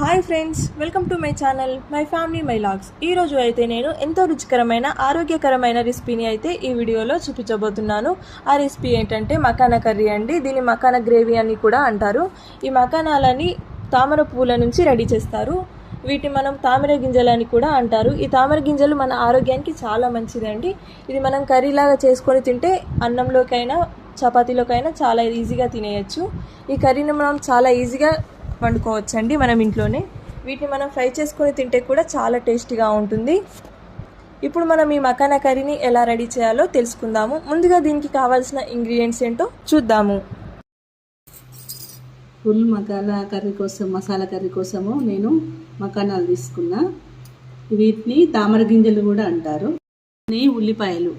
Hi friends welcome to my channel my family my logs ఈ రోజు అయితే నేను ఎంతో రుచికరమైన ఆరోగ్యకరమైన రెసిపీని అయితే ఈ వీడియోలో చూపించబోతున్నాను. ఆ రెసిపీ ఏంటంటే మకానా కర్రీ అండి. దీన్ని మకానా గ్రేవీ అని కూడా అంటారు. ఈ మకానాలని తామర పువ్వుల నుంచి రెడీ చేస్తారు. వీటిని మనం తామర గింజలని కూడా అంటారు. ఈ తామర గింజలు మన ఆరోగ్యానికి చాలా మంచిదండి. ఇది మనం కర్రీలాగా చేసుకొని తింటే అన్నంలోకైనా చపాతీలోకైనా చాలా ఈజీగా తినేయచ్చు. ఈ కర్రీని మనం చాలా ఈజీగా వండుకోవచ్చండి మనం ఇంట్లోనే. వీటిని మనం ఫ్రై చేసుకొని తింటే కూడా చాలా టేస్టీగా ఉంటుంది. ఇప్పుడు మనం ఈ మకానా కర్రీని ఎలా రెడీ చేయాలో తెలుసుకుందాము. ముందుగా దీనికి కావాల్సిన ఇంగ్రీడియంట్స్ ఏంటో చూద్దాము. ఫుల్ మకానా కర్రీ కోసం మసాలా కర్రీ కోసము నేను మకానాలు తీసుకున్నా. వీటిని తామర గింజలు కూడా అంటారు. ఈ ఉల్లిపాయలు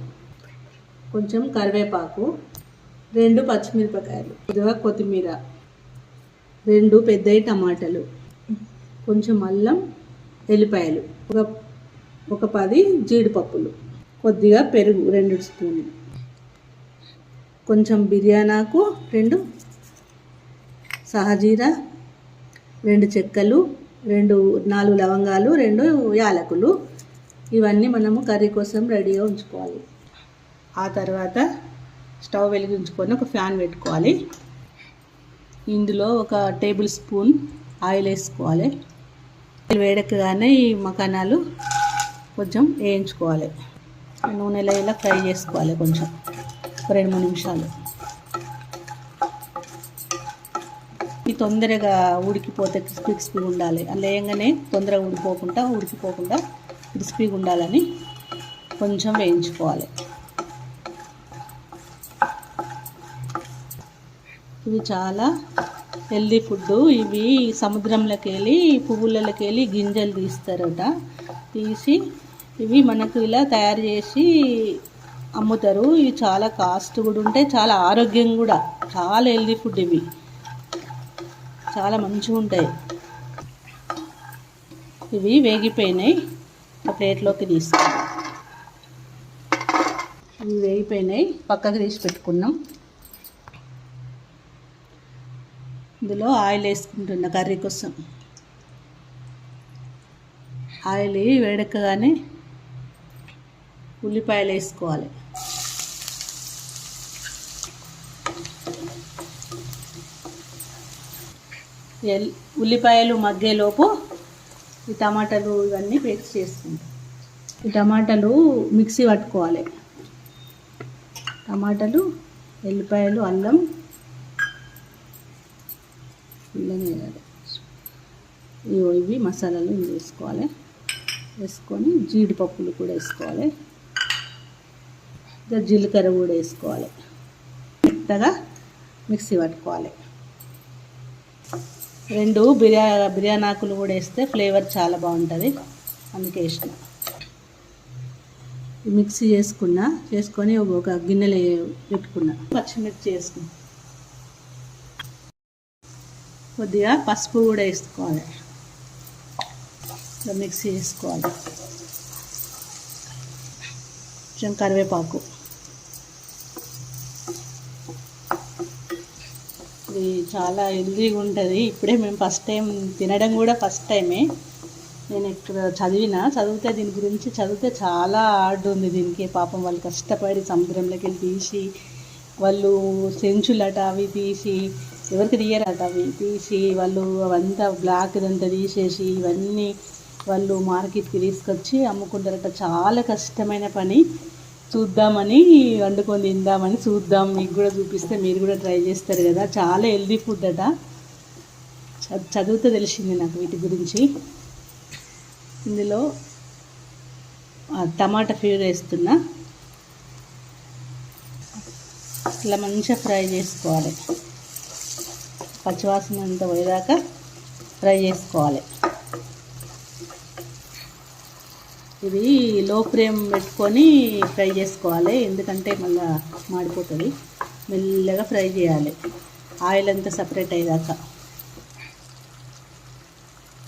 కొంచెం కరివేపాకు రెండు పచ్చిమిరపకాయలు కొద్దిగా కొత్తిమీర రెండు పెద్దయి టమాటాలు. కొంచెం అల్లం ఎల్లిపాయలు. ఒక ఒక పది జీడిపప్పులు. కొద్దిగా పెరుగు రెండు స్పూన్లు. కొంచెం బిర్యానాకు రెండు సహజీరా రెండు చెక్కలు రెండు నాలుగు లవంగాలు రెండు యాలకులు. ఇవన్నీ మనము కర్రీ కోసం రెడీగా ఉంచుకోవాలి. ఆ తర్వాత స్టవ్ వెలిగించుకొని ఒక ఫ్యాన్ పెట్టుకోవాలి. ఇందులో ఒక టేబుల్ స్పూన్ ఆయిల్ వేసుకోవాలి. ఆయిల్ వేడెక్కగానే ఈ మకానాలు కొంచెం వేయించుకోవాలి. నూనెలో ఇలా ఫ్రై చేసుకోవాలి కొంచెం. ఒక రెండు మూడు నిమిషాలు. ఈ తొందరగా ఉడికిపోతే క్రిస్పీ క్రిస్పీగా ఉండాలి. లేయంగానే వేయంగానే తొందరగా ఉడిపోకుండా ఉడికిపోకుండా క్రిస్పీగా ఉండాలని కొంచెం వేయించుకోవాలి. ఇవి చాలా హెల్దీ ఫుడ్ ఇవి సముద్రంలోకి వెళ్ళి పువ్వులలోకి వెళ్ళి గింజలు తీస్తారట. తీసి ఇవి మనకు ఇలా తయారు చేసి అమ్ముతారు. ఇవి చాలా కాస్ట్ కూడా ఉంటాయి చాలా ఆరోగ్యం కూడా. చాలా హెల్దీ ఫుడ్ ఇవి. చాలా మంచిగా ఉంటాయి. ఇవి వేగిపోయినాయి. ఒక ప్లేట్లోకి తీసుకున్నాం. ఇవి వేగిపోయినాయి. పక్కకు తీసి పెట్టుకున్నాం. ఇందులో ఆయిల్ వేసుకుంటున్నా కర్రీ కోసం. ఆయిల్ వేడెక్కగానే ఉల్లిపాయలు వేసుకోవాలి. ఎల్- ఉల్లిపాయలు మగ్గేలోపు ఈ టమాటాలు ఇవన్నీ పేస్ట్ చేసుకుంటాం. ఈ టమాటాలు మిక్సీ పట్టుకోవాలి. టమాటాలు ఎల్లిపాయలు అల్లం అల్లం వేయాలి ఇవి మసాలాలు ఇవి వేసుకోవాలి. వేసుకొని జీడిపప్పులు కూడా వేసుకోవాలి. ఇంకా జీలకర్ర కూడా వేసుకోవాలి. మెత్తగా మిక్సీ పట్టుకోవాలి. రెండు బిర్యా బిర్యానీ ఆకులు కూడా వేస్తే ఫ్లేవర్ చాలా బాగుంటుంది. అందుకే వేసిన. మిక్సీ చేసుకున్నా చేసుకొని ఒక- గిన్నెలు పెట్టుకున్నా. పచ్చిమిర్చి వేసుకున్నా. కొద్దిగా పసుపు కూడా వేసుకోవాలి. ఇట్లా మిక్సీ వేసుకోవాలి కొంచెం కరివేపాకు. ఇది చాలా హెల్దీగా ఉంటుంది. ఇప్పుడే మేము ఫస్ట్ టైం తినడం కూడా ఫస్ట్ టైమే. నేను ఇక్కడ చదివిన చదివితే దీని గురించి చదివితే చాలా హార్డ్ ఉంది దీనికి. పాపం వాళ్ళు కష్టపడి సముద్రంలోకి వెళ్ళి తీసి వాళ్ళు సెంచులట అవి తీసి ఎవరికి తీయరట. అవి తీసి వాళ్ళు అవంతా బ్లాక్ ఇదంతా తీసేసి ఇవన్నీ వాళ్ళు మార్కెట్కి తీసుకొచ్చి అమ్ముకుంటారట. చాలా కష్టమైన పని. చూద్దామని వండుకొని తిందామని చూద్దాం. మీకు కూడా చూపిస్తే మీరు కూడా ట్రై చేస్తారు కదా. చాలా హెల్దీ ఫుడ్ అట. చదివితే తెలిసింది నాకు వీటి గురించి. ఇందులో టమాటా ప్యూర్ వేస్తున్నా. ఇలా మంచిగా ఫ్రై చేసుకోవాలి. పచ్చివాసన అంతా పోయేదాకా ఫ్రై చేసుకోవాలి. ఇది లో ఫ్లేమ్ పెట్టుకొని ఫ్రై చేసుకోవాలి. ఎందుకంటే మళ్ళీ మాడిపోతుంది. మెల్లగా ఫ్రై చేయాలి. ఆయిల్ అంతా సపరేట్ అయ్యాక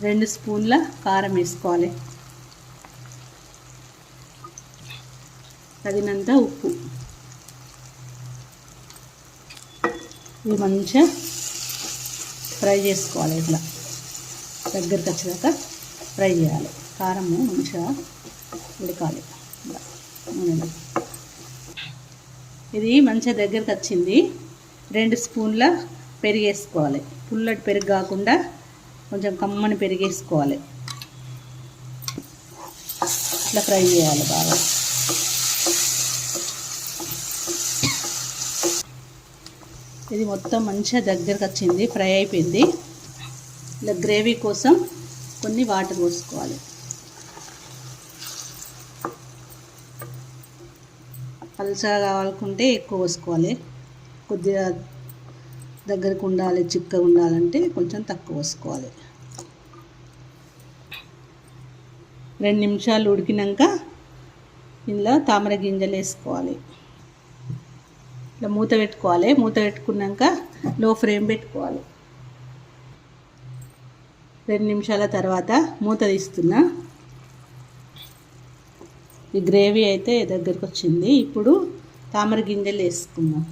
రెండు స్పూన్ల కారం వేసుకోవాలి. తగినంత ఉప్పు. ఇది మంచిగా ఫ్రై చేసుకోవాలి ఇట్లా. దగ్గరికి వచ్చేదాకా ఫ్రై చేయాలి. కారము మంచిగా ఉడకాలి. నూనెలో. ఇది మంచిగా దగ్గరికి వచ్చింది. రెండు స్పూన్ల పెరిగేసుకోవాలి పుల్లటి పెరుగు కాకుండా కొంచెం కమ్మని పెరిగేసుకోవాలి ఇట్లా ఫ్రై చేయాలి బాగా. ఇది మొత్తం మంచిగా దగ్గరకు వచ్చింది ఫ్రై అయిపోయింది. ఇలా గ్రేవీ కోసం కొన్ని వాటర్ పోసుకోవాలి. పలుసగా కావాలనుకుంటే ఎక్కువ పోసుకోవాలి. కొద్దిగా దగ్గరకు ఉండాలి చిక్కగా ఉండాలంటే కొంచెం తక్కువ పోసుకోవాలి. రెండు నిమిషాలు ఉడికినాక ఇందులో తామర గింజలు వేసుకోవాలి. ఇట్లా మూత పెట్టుకోవాలి. మూత పెట్టుకున్నాక లో ఫ్లేమ్ పెట్టుకోవాలి. రెండు నిమిషాల తర్వాత మూత తీస్తున్నా. ఈ గ్రేవీ అయితే దగ్గరకు వచ్చింది. ఇప్పుడు తామర గింజలు వేసుకుందాం.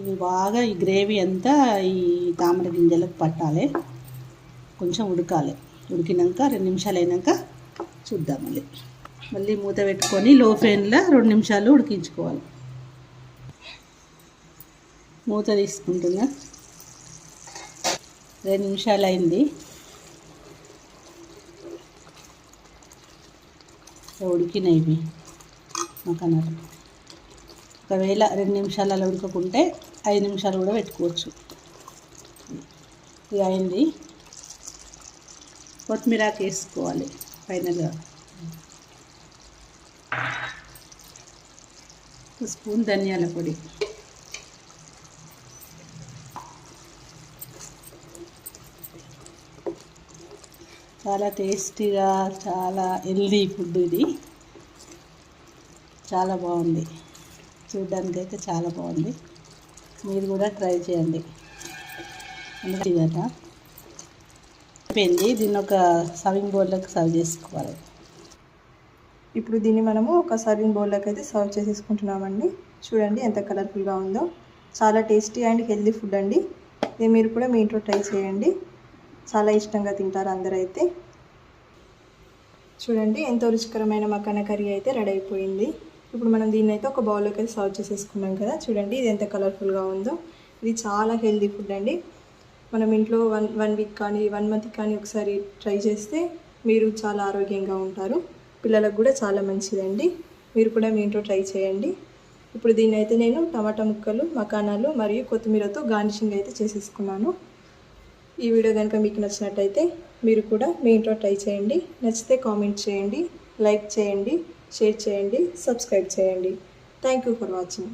ఇవి బాగా ఈ గ్రేవీ అంతా ఈ తామర గింజలకు పట్టాలి. కొంచెం ఉడకాలి. ఉడికినాక రెండు నిమిషాలు అయినాక చూద్దాం మళ్ళీ. మళ్ళీ మూత పెట్టుకొని లో ఫ్లేమ్లో రెండు నిమిషాలు ఉడికించుకోవాలి. మూత తీసుకుంటున్నా. రెండు నిమిషాలు అయింది. ఉడికినాయి ఇవి. మకనాలు ఒకవేళ రెండు నిమిషాలు అలా ఉడకకుంటే ఐదు నిమిషాలు కూడా పెట్టుకోవచ్చు. ఇది అయింది. కొత్తిమీరాకు వేసుకోవాలి. ఫైనల్గా ఒక స్పూన్ ధనియాల పొడి. చాలా టేస్టీగా చాలా హెల్దీ ఫుడ్ ఇది. చాలా బాగుంది. చూడ్డానికి అయితే చాలా బాగుంది. మీరు కూడా ట్రై చేయండి. అందుకే కదా అయిపోయింది. దీన్ని ఒక సర్వింగ్ బౌల్లోకి సర్వ్ చేసుకోవాలి. ఇప్పుడు దీన్ని మనము ఒక సర్వింగ్ బౌల్లోకి అయితే సర్వ్ చేసేసుకుంటున్నామండి. చూడండి ఎంత కలర్ఫుల్గా ఉందో. చాలా టేస్టీ అండ్ హెల్దీ ఫుడ్ అండి. ఇది మీరు కూడా మీ ఇంట్లో ట్రై చేయండి. చాలా ఇష్టంగా తింటారు అందరైతే. చూడండి ఎంతో రుచికరమైన మకాన కర్రీ అయితే రెడీ అయిపోయింది. ఇప్పుడు మనం దీన్ని అయితే ఒక బౌల్లోకి అయితే సర్వ్ చేసేసుకున్నాం కదా. చూడండి ఇది ఎంత కలర్ఫుల్గా ఉందో. ఇది చాలా హెల్దీ ఫుడ్ అండి. మనం ఇంట్లో వన్ వన్ వీక్ కానీ వన్ మంత్ కానీ ఒకసారి ట్రై చేస్తే మీరు చాలా ఆరోగ్యంగా ఉంటారు. పిల్లలకు కూడా చాలా మంచిదండి. మీరు కూడా మీ ఇంట్లో ట్రై చేయండి. ఇప్పుడు దీన్ని అయితే నేను టమాటా ముక్కలు మకానాలు మరియు కొత్తిమీరతో గార్నిషింగ్ అయితే చేసేసుకున్నాను. ఈ వీడియో కనుక మీకు నచ్చినట్టయితే మీరు కూడా మీ ఇంట్లో ట్రై చేయండి. నచ్చితే కామెంట్ చేయండి లైక్ చేయండి షేర్ చేయండి సబ్స్క్రైబ్ చేయండి. Thank you for watching.